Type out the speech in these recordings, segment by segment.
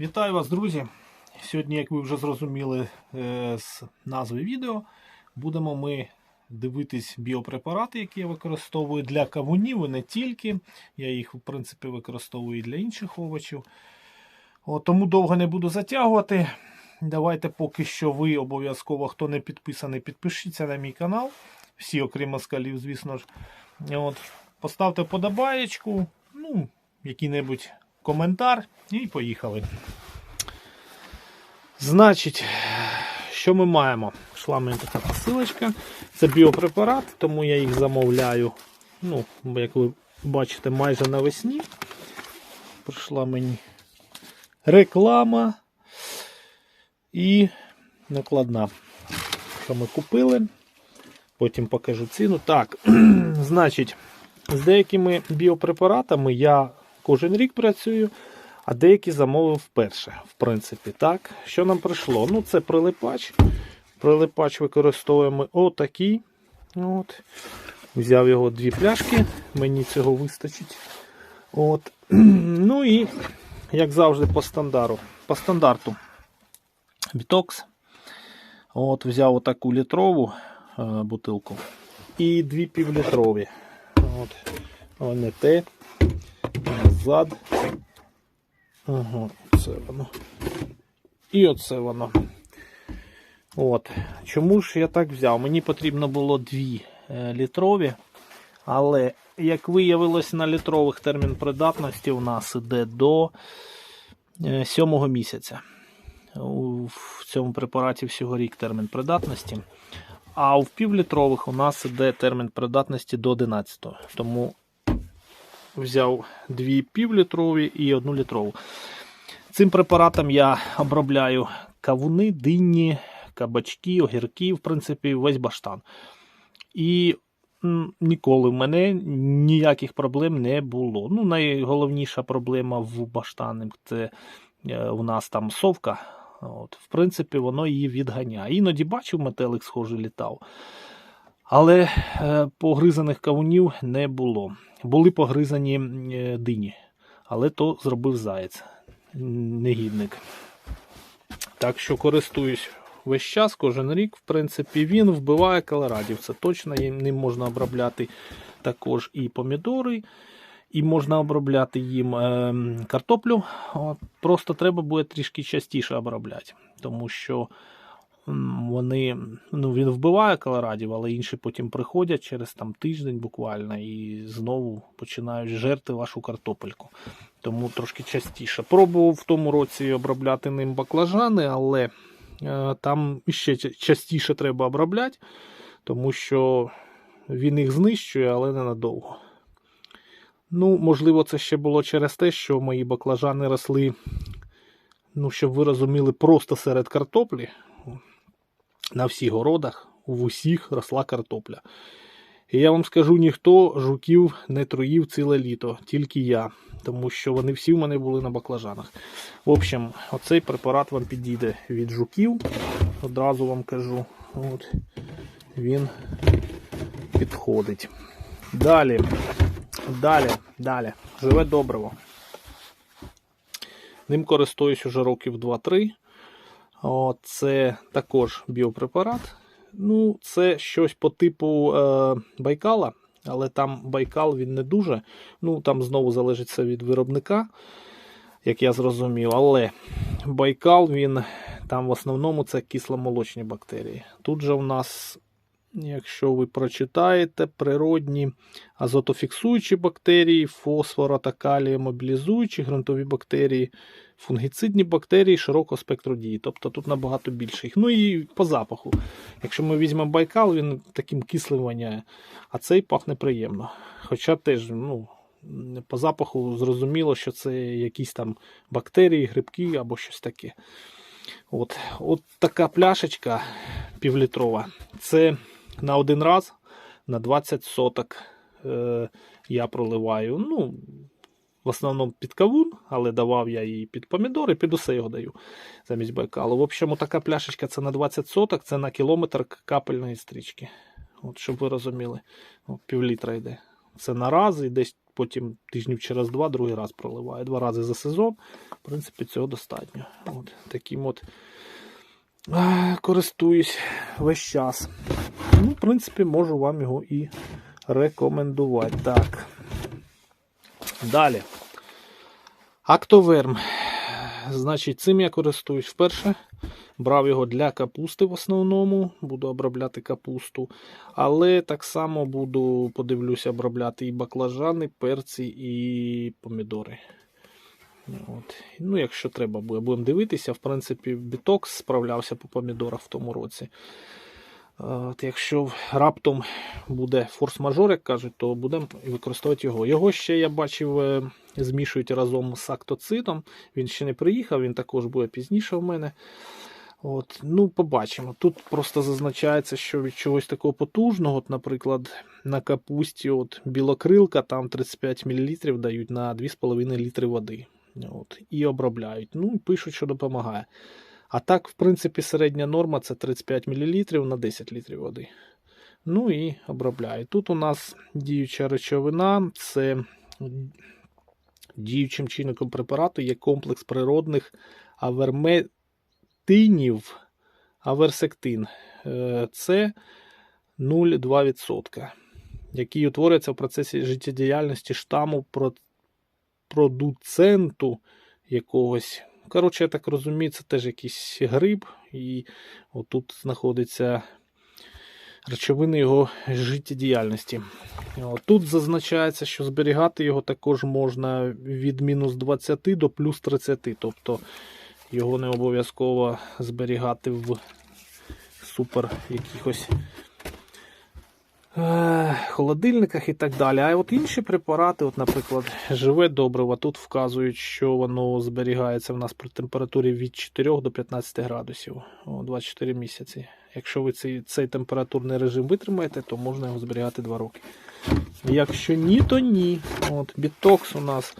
Вітаю вас, друзі! Сьогодні, як ви вже зрозуміли е, з назви відео, будемо ми дивитись біопрепарати, які я використовую для кавунів і не тільки. Я їх, в принципі, використовую і для інших овочів. От, тому довго не буду затягувати. Давайте поки що ви обов'язково, хто не підписаний, підпишіться на мій канал. Всі, окрім москалів, звісно ж. От, поставте подобаєчку, ну, який-небудь коментар і поїхали. Значить, що ми маємо? Йшла мені така посилочка. Це біопрепарат, тому я їх замовляю. Ну, як ви бачите, майже навесні. Прийшла мені реклама і накладна. Що ми купили. Потім покажу ціну. Так, значить, з деякими біопрепаратами я кожен рік працюю, а деякі замовив вперше. В принципі, так. Що нам прийшло? Ну, це прилипач. Прилипач використовуємо отакий. От. Взяв його дві пляшки, мені цього вистачить. От. Ну і, як завжди, по стандарту. По стандарту. Вітокс. От, взяв отаку літрову е, бутилку. І дві півлітрові. От. Вони те. Назад. Ага, це воно. І оце воно. От. Чому ж я так взяв? Мені потрібно було дві е, літрові. Але, як виявилось, на літрових термін придатності у нас іде до е, сьомого місяця. В цьому препараті всього рік термін придатності. А в півлітрових у нас іде термін придатності до 11. Тому взяв дві півлітрові і одну літрову. Цим препаратом я обробляю кавуни, дині, кабачки, огірки, в принципі, весь баштан. І ніколи в мене ніяких проблем не було. Ну, найголовніша проблема в баштані це е, у нас там совка. От, в принципі, воно її відганяє. Іноді бачив, метелик схожий літав. Але е, погризаних кавунів не було. Були погризані е, дині, але то зробив заєць, негідник. Так що користуюсь весь час, кожен рік, в принципі, він вбиває калорадів. Це точно, їм- ним можна обробляти також і помідори, і можна обробляти їм е, картоплю. Просто треба буде трішки частіше обробляти, тому що вони, ну, він вбиває калорадів, але інші потім приходять через там, тиждень буквально і знову починають жерти вашу картопельку. Тому трошки частіше. Пробував в тому році обробляти ним баклажани, але е, там ще частіше треба обробляти, тому що він їх знищує, але ненадовго. Ну, можливо, це ще було через те, що мої баклажани росли, ну, щоб ви розуміли, просто серед картоплі. На всіх городах, в усіх росла картопля. І я вам скажу, ніхто жуків не труїв ціле літо, тільки я, тому що вони всі в мене були на баклажанах. В общем, оцей препарат вам підійде від жуків. Одразу вам кажу. От, він підходить. Далі. Далі, далі. Живе добриво. Ним користуюсь уже років 2-3. О, Це також біопрепарат. Ну, це щось по типу е, Байкала, але там Байкал він не дуже. Ну, там знову залежить це від виробника, як я зрозумів. Але Байкал він там в основному це кисломолочні бактерії. Тут же в нас, якщо ви прочитаєте, природні азотофіксуючі бактерії, фосфора та калія мобілізуючі, ґрунтові бактерії, фунгіцидні бактерії широкого спектру дії. Тобто тут набагато більше їх. Ну і по запаху. Якщо ми візьмемо байкал, він таким кислим воняє, а цей пахне приємно. Хоча теж, ну. По запаху зрозуміло, що це якісь там бактерії, грибки або щось таке. От, от така пляшечка півлітрова. Це на один раз на 20 соток е, я проливаю. Ну, в основному під кавун, але давав я її під помідори, під усе його даю замість байкалу. В общем, така пляшечка це на 20 соток, це на кілометр капельної стрічки. От, щоб ви розуміли, От, пів літра йде. Це на раз і десь потім тижнів через два другий раз проливаю. Два рази за сезон В принципі, цього достатньо. От, таким от користуюсь весь час. Ну, в принципі, можу вам його і рекомендувати. Так. Далі. Актоверм. Значить, цим я користуюсь вперше. Брав його для капусти в основному, буду обробляти капусту. Але так само буду, подивлюся, обробляти і баклажани, перці, і помідори. От. Ну, якщо треба буде, будемо дивитися. В принципі, бітокс справлявся по помідорах в тому році. От, якщо раптом буде форс-мажор, як кажуть, то будемо використовувати його. Його ще я бачив, е, змішують разом з актоцидом. Він ще не приїхав, він також буде пізніше в мене. От, ну, побачимо. Тут просто зазначається, що від чогось такого потужного, от, наприклад, на капусті от, білокрилка, там 35 мл дають на 2,5 літри води. От, і обробляють. Ну, пишуть, що допомагає. А так, в принципі, середня норма це 35 мл на 10 літрів води. Ну і обробляють. Тут у нас діюча речовина, це діючим чинником препарату є комплекс природних аверметинів, аверсектин. Е, Це 0,2%, який утворюється в процесі життєдіяльності штаму продуценту якогось. Коротше, я так розумію, це теж якийсь гриб, і отут знаходиться речовини його життєдіяльності. Тут зазначається, що зберігати його також можна від мінус 20 до плюс 30, тобто його не обов'язково зберігати в супер якихось холодильниках і так далі. А от інші препарати, от, наприклад, живе добриво, тут вказують, що воно зберігається в нас при температурі від 4 до 15 градусів о, 24 місяці. Якщо ви цей, цей температурний режим витримаєте, то можна його зберігати 2 роки. Якщо ні, то ні. От, бітокс у нас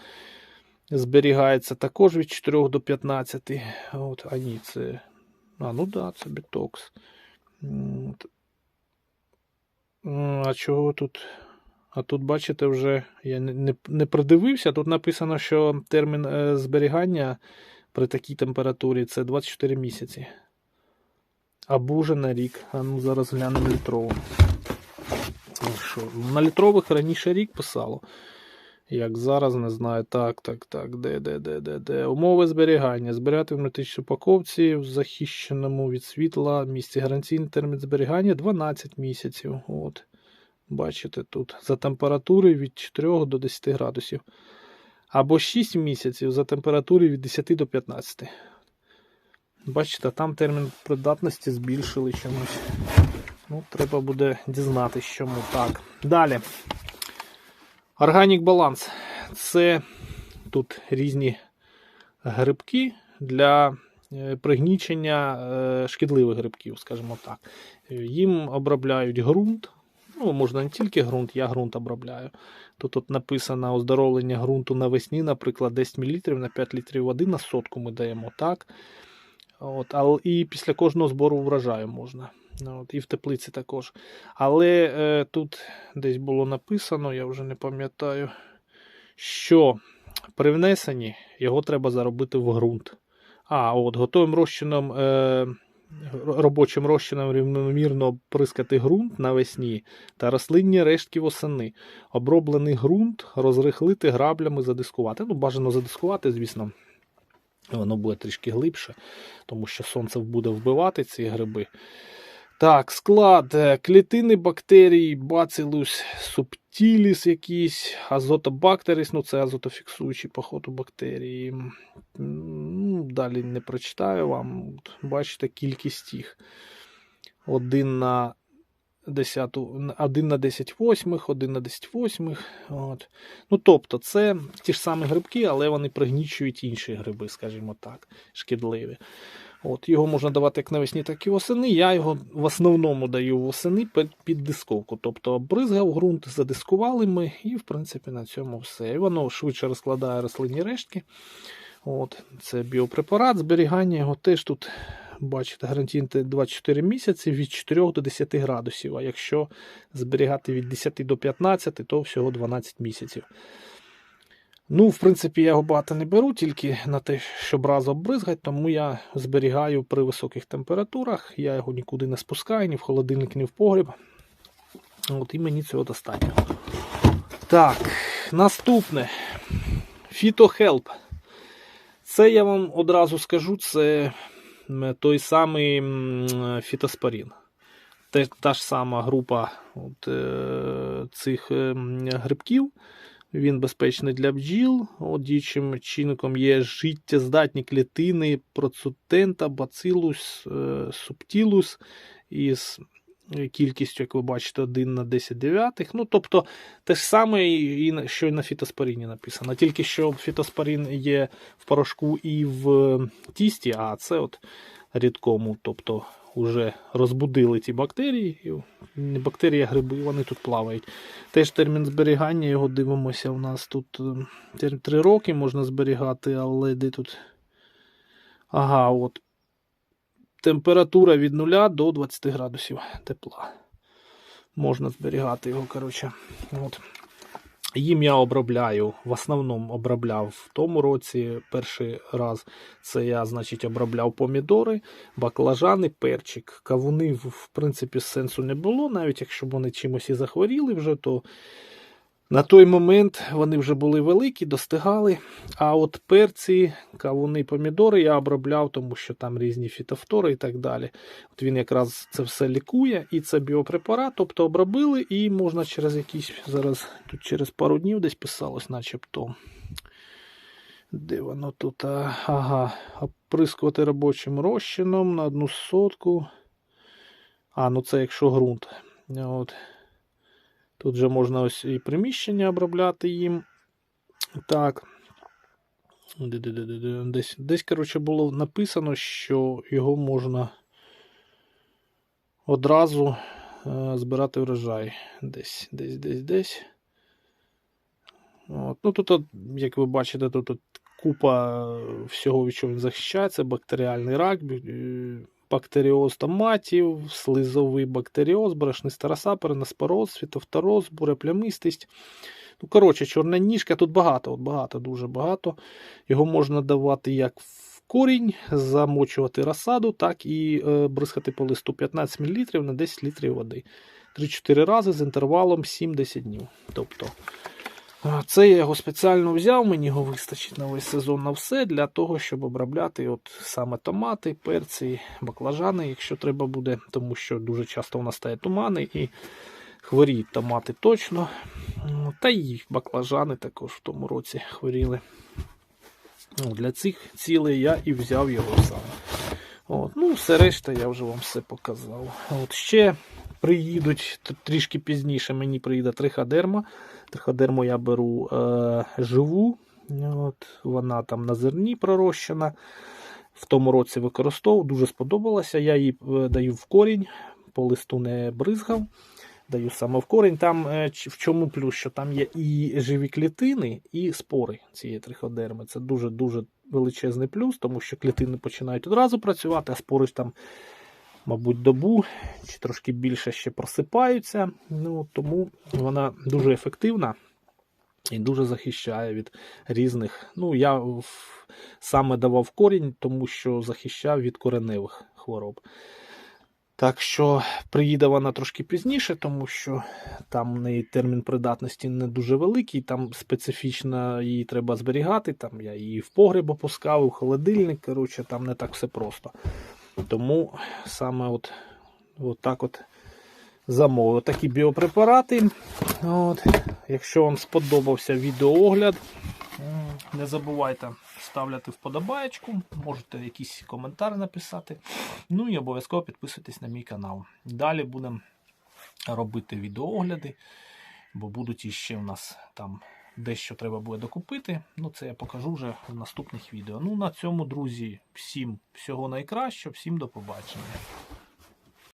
зберігається також від 4 до 15. От, а ні, це. А, ну да, це бітокс. От. А чого тут? А тут, бачите, вже я не, не, придивився. Тут написано, що термін е, зберігання при такій температурі це 24 місяці. Або вже на рік. А ну зараз глянемо літрову. Ну, що, На літрових раніше рік писало. Як зараз не знаю. Так, так, так. Де, де, де, де, де. Умови зберігання. Зберігати в метричній упаковці в захищеному від світла місці. Гарантійний термін зберігання 12 місяців. От. Бачите тут. За температури від 4 до 10 градусів. Або 6 місяців за температури від 10 до 15. Бачите, там термін придатності збільшили чомусь. Ну, треба буде дізнатися, чому так. Далі. Органік баланс. Це тут різні грибки для е, пригнічення е, шкідливих грибків, скажімо так. Їм обробляють ґрунт. Ну, можна не тільки ґрунт, я ґрунт обробляю. Тут от написано оздоровлення ґрунту навесні, наприклад, 10 мл на 5 літрів води на сотку ми даємо так. От, і після кожного збору врожаю можна. Ну, От, і в теплиці також. Але е, тут десь було написано, я вже не пам'ятаю, що при внесенні його треба заробити в ґрунт. А, от готовим розчином, е, робочим розчином рівномірно прискати ґрунт навесні та рослинні рештки восени. Оброблений ґрунт розрихлити граблями, задискувати. Ну, бажано задискувати, звісно. Воно буде трішки глибше, тому що сонце буде вбивати ці гриби. Так, склад. е, Клітини бактерій, бацилус субтіліс якісь, азотобактеріс, ну це азотофіксуючі походу бактерії. М, Далі не прочитаю вам. Бачите кількість їх. 1 на 10, 1 на 10 восьмих, 1 на 10 восьмих. От. Ну, тобто, це ті ж самі грибки, але вони пригнічують інші гриби, скажімо так, шкідливі. От, Його можна давати як навесні, так і восени. Я його в основному даю восени під, під дисковку. Тобто обризгав ґрунт, задискували ми, і в принципі на цьому все. І воно швидше розкладає рослинні рештки. От, Це біопрепарат, зберігання його теж тут, бачите, гарантійне 24 місяці від 4 до 10 градусів. А якщо зберігати від 10 до 15, то всього 12 місяців. Ну, в принципі, я його багато не беру, тільки на те, щоб раз обризгати, тому я зберігаю при високих температурах. Я його нікуди не спускаю, ні в холодильник, ні в погріб. От і мені цього достатньо. Так, наступне. Фітохелп. Це я вам одразу скажу, це той самий фітоспорін. Та ж сама група от, е, цих грибків. Він безпечний для бджіл. От діючим чинником є життєздатні клітини процутента, бацилус, е, субтілус із кількістю, як ви бачите, 1 на 10 дев'ятих. Ну, тобто те ж саме, що і на фітоспоріні написано. Тільки що фітоспорін є в порошку і в тісті, а це от рідкому. Тобто вже розбудили ті бактерії. Не бактерії, а гриби, вони тут плавають. Теж термін зберігання, його дивимося. У нас тут 3 роки можна зберігати, але де тут. Ага, от. Температура від 0 до 20 градусів тепла. Можна зберігати його, коротше. От. Їм я обробляю, в основному обробляв в тому році перший раз. Це я, значить, обробляв помідори, баклажани, перчик. Кавуни, в принципі, сенсу не було, навіть якщо вони чимось і захворіли вже, то на той момент вони вже були великі, достигали. А от перці, кавуни, помідори я обробляв, тому що там різні фітофтори і так далі. От він якраз це все лікує, і це біопрепарат, тобто обробили, і можна через якісь зараз тут через пару днів десь писалось, начебто. Де воно тут? Ага, оприскувати робочим розчином на одну сотку. А, ну це якщо ґрунт. От. Тут же можна ось і приміщення обробляти їм. Так. Десь, десь, коротше, було написано, що його можна одразу е, збирати врожай. Десь, десь, десь, десь. От. Ну, тут, як ви бачите, тут, купа всього, від чого він захищається: бактеріальний рак, е, бактеріоз томатів, слизовий бактеріоз, брашниста роса, переноспороз, фітофтороз, буреплямистість. Ну, коротше, чорна ніжка, тут багато, от багато, дуже багато. Його можна давати як в корінь, замочувати розсаду, так і е, бризкати по листу 15 мл на 10 літрів води. 3-4 рази з інтервалом 7-10 днів. Тобто, Це я його спеціально взяв, мені його вистачить на весь сезон на все для того, щоб обробляти от саме томати, перці, баклажани, якщо треба буде, тому що дуже часто у нас стає тумани і хворіють томати точно. Ну, Та й баклажани також в тому році хворіли. Ну, Для цих цілей я і взяв його сам. От, ну, все решта я вже вам все показав. От ще приїдуть трішки пізніше. Мені приїде триходерма. Триходерму я беру е, живу. От, вона там на зерні пророщена. В тому році використовував, дуже сподобалася. Я її е, даю в корінь, по листу не бризгав. Даю саме в корінь. Там е, в чому плюс, що там є і живі клітини, і спори цієї триходерми. Це дуже-дуже величезний плюс, тому що клітини починають одразу працювати, а спори ж там, мабуть, добу чи трошки більше ще просипаються. Ну, тому вона дуже ефективна і дуже захищає від різних. Ну, я саме давав корінь, тому що захищав від кореневих хвороб. Так що приїде вона трошки пізніше, тому що там в неї термін придатності не дуже великий, там специфічно її треба зберігати. Там я її в погреб опускав, в холодильник. Коротше, там не так все просто. Тому саме от, от так от замовив такі біопрепарати. От. Якщо вам сподобався відеоогляд, не забувайте ставляти вподобаєчку, можете якийсь коментар написати. Ну і обов'язково підписуйтесь на мій канал. Далі будемо робити відеоогляди, бо будуть іще у нас там дещо треба буде докупити. Ну, це я покажу вже в наступних відео. Ну, на цьому, друзі, всім всього найкращого, всім до побачення.